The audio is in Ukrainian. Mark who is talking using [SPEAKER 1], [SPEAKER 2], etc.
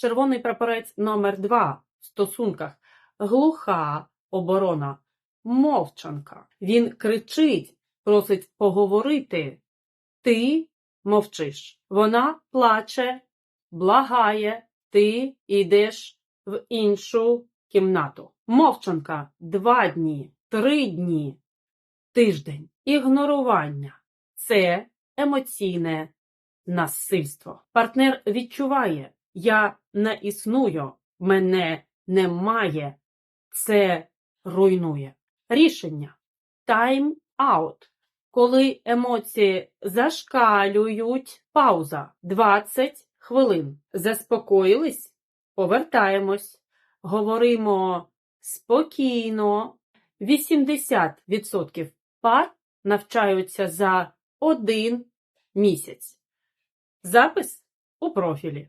[SPEAKER 1] Червоний прапорець номер 2 в стосунках. Глуха оборона. Мовчанка. Він кричить, просить поговорити. Ти мовчиш. Вона плаче, благає, ти йдеш в іншу кімнату. Мовчанка два дні, три дні, тиждень. Ігнорування це емоційне насильство. Партнер відчуває, я не існую, мене немає. Це руйнує. Рішення. Time out. Коли емоції зашкалюють, пауза 20 хвилин. Заспокоїлись? Повертаємось. Говоримо спокійно. 80% пар навчаються за один місяць. Запис у профілі.